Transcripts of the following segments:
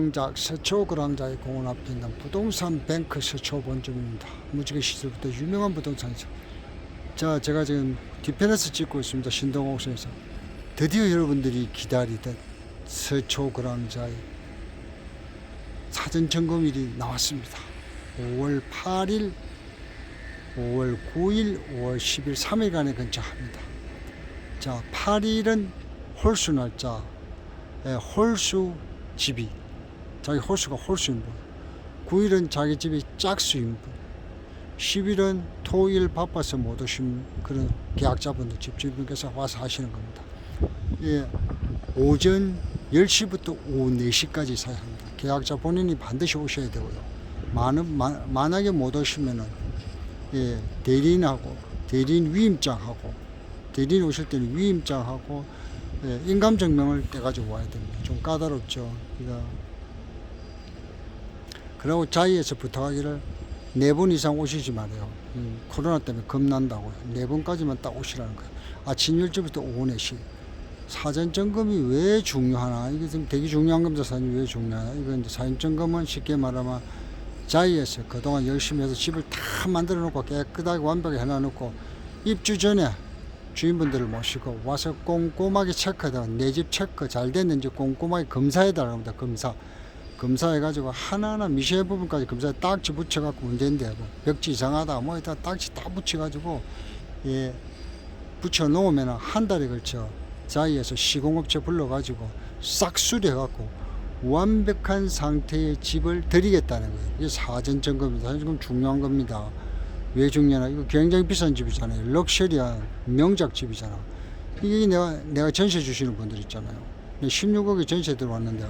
장작 서초 그랑자의 공원 앞에 있는 부동산 뱅크 서초 본점입니다. 무지개 시설부터 유명한 부동산이죠. 자, 제가 지금 뒤편에서 찍고 있습니다. 신동옥선에서 드디어 여러분들이 기다리던 서초 그랑자의 사전 점검일이 나왔습니다. 5월 8일, 5월 9일, 5월 10일 3일간에 근처합니다. 자, 8일은 홀수 날짜, 예, 홀수 집이 자기 홀수가 홀수인 분. 9일은 자기 집이 짝수인 분. 10일은 토일 바빠서 못 오신 그런 계약자분들, 집주인분께서 와서 하시는 겁니다. 예, 오전 10시부터 오후 4시까지 사용합니다. 계약자 본인이 반드시 오셔야 되고요. 많은, 마, 만약에 못 오시면은, 예, 대리인하고, 대리인 위임장하고, 대리인 오실 때는 위임장하고, 예, 인감증명을 떼가지고 와야 됩니다. 좀 까다롭죠. 그러니까 그리고 자이에서 부탁하기를 네 번 이상 오시지 말아요. 음, 코로나 때문에 겁난다고요. 네 번까지만 딱 오시라는 거예요. 아침 10시부터 오후 4시. 사전 점검이 왜 중요하나? 이게 좀 되게 중요한 겁니다. 사전이 왜 중요하나? 이거 이제 사전 점검은 쉽게 말하면 자이에서 그동안 열심히 해서 집을 다 만들어 놓고 깨끗하게 완벽하게 해놔 놓고 입주 전에 주인분들을 모시고 와서 꼼꼼하게 체크해다 내집 체크 잘 됐는지 꼼꼼하게 검사해 달라고 합니다. 검사. 검사해가지고 하나하나 미세 부분까지 검사에 딱지 붙여갖고 문제인데 뭐 벽지 이상하다 뭐 이다 딱지 다 붙여가지고 예 붙여 놓으면 한 달에 걸쳐 자이에서 시공업체 불러가지고 싹 수리해갖고 완벽한 상태의 집을 드리겠다는 거예요. 이게 사전 점검입니다. 사전 점검 중요한 겁니다. 왜 중요하나? 이거 굉장히 비싼 집이잖아요. 럭셔리한 명작 집이잖아. 이게 내가 내가 전세 주시는 분들 있잖아요. 16억에 전세 들어왔는데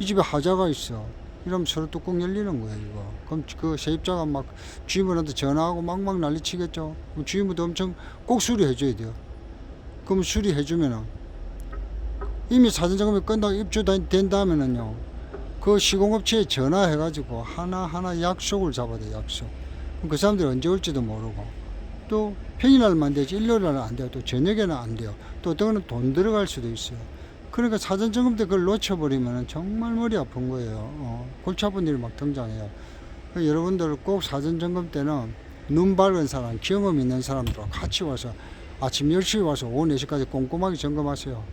이 집에 하자가 있어. 이러면 서로 뚜껑 열리는 거야, 이거. 그럼 그 세입자가 막 주인분한테 전화하고 막막 난리 치겠죠. 그럼 주인분도 엄청 꼭 수리해줘야 돼요. 그럼 수리해주면은 이미 사전점검이 끝나고 입주된 다음에는요. 그 시공업체에 전화해가지고 하나하나 약속을 잡아야 돼, 약속. 그럼 그 사람들이 언제 올지도 모르고. 또 평일날만 되지, 일요일날은 안 돼요. 또 저녁에는 안 돼요. 또 어떤 거는 돈 들어갈 수도 있어요. 그러니까 사전 점검 때 그걸 놓쳐버리면 정말 머리 아픈 거예요. 어, 골치 아픈 일이 막 등장해요. 그러니까 여러분들 꼭 사전 점검 때는 눈 밝은 사람, 경험 있는 사람들과 같이 와서 아침 10시에 와서 오후 4시까지 꼼꼼하게 점검하세요.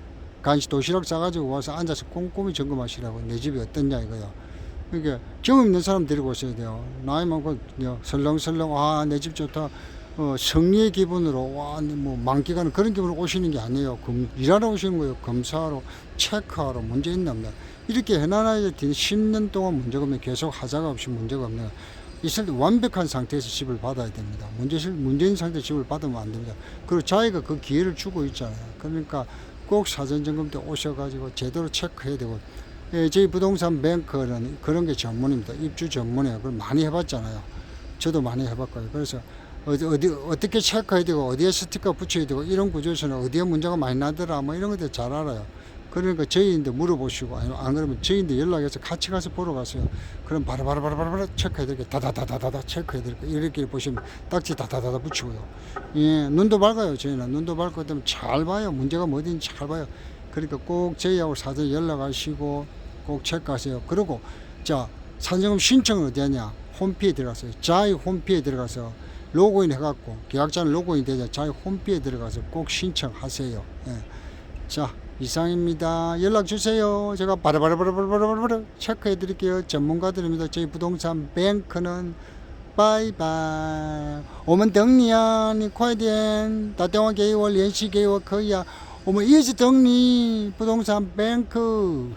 간식 도시락 싸가지고 와서 앉아서 꼼꼼히 점검하시라고 내 집이 어떻냐 이거요. 그러니까 경험 있는 사람 데리고 오셔야 돼요. 나이 많고 설렁설렁 아 내 집 좋다. 어, 승리의 기분으로 와뭐 만기가는 그런 기분으로 오시는 게 아니에요. 검, 일하러 오시는 거예요. 검사하러 체크하러 문제 있나 없나 이렇게 해놔야 돼. 10년 동안 문제가 없네. 계속 하자가 없이 문제가 없네. 있을 때 완벽한 상태에서 집을 받아야 됩니다. 문제 문제 있는 상태 집을 받으면 안 됩니다. 그리고 자기가 그 기회를 주고 있잖아요. 그러니까 꼭 사전 점검 때 오셔가지고 제대로 체크해야 되고. 예, 저희 부동산 뱅크는 그런 게 전문입니다. 입주 전문이에요. 그걸 많이 해봤잖아요. 저도 많이 해봤고요. 그래서 어디, 어디, 어떻게 체크해야 되고, 어디에 스티커 붙여야 되고, 이런 구조에서는 어디에 문제가 많이 나더라, 뭐 이런 것들 잘 알아요. 그러니까 저희인데 물어보시고, 아니면 안 그러면 저희인데 연락해서 같이 가서 보러 가세요. 그럼 바로바로바로바로 체크해드릴게요. 다다다다다다 체크해드릴게요. 이렇게 보시면 딱지 다다다다 붙이고요. 예, 눈도 밝아요, 저희는. 눈도 밝고 때문에 잘 봐요. 문제가 뭐든지 잘 봐요. 그러니까 꼭 저희하고 사전 연락하시고, 꼭 체크하세요. 그리고, 자, 산정금 신청은 어디 하냐? 홈피에 들어가세요. 자이 홈피에 들어가서 로그인 해갖고 계약자는 로그인 되자 자기 홈피에 들어가서 꼭 신청하세요. 예. 자 이상입니다. 연락 주세요. 제가 바로바로바로바로바로 체크해 드릴게요. 전문가들입니다. 저희 부동산 뱅크는 바이바이. 오면 덩리야 니코이덴 다대왕 개월 연시 개월 거야. 오면 이지 덩리 부동산 뱅크.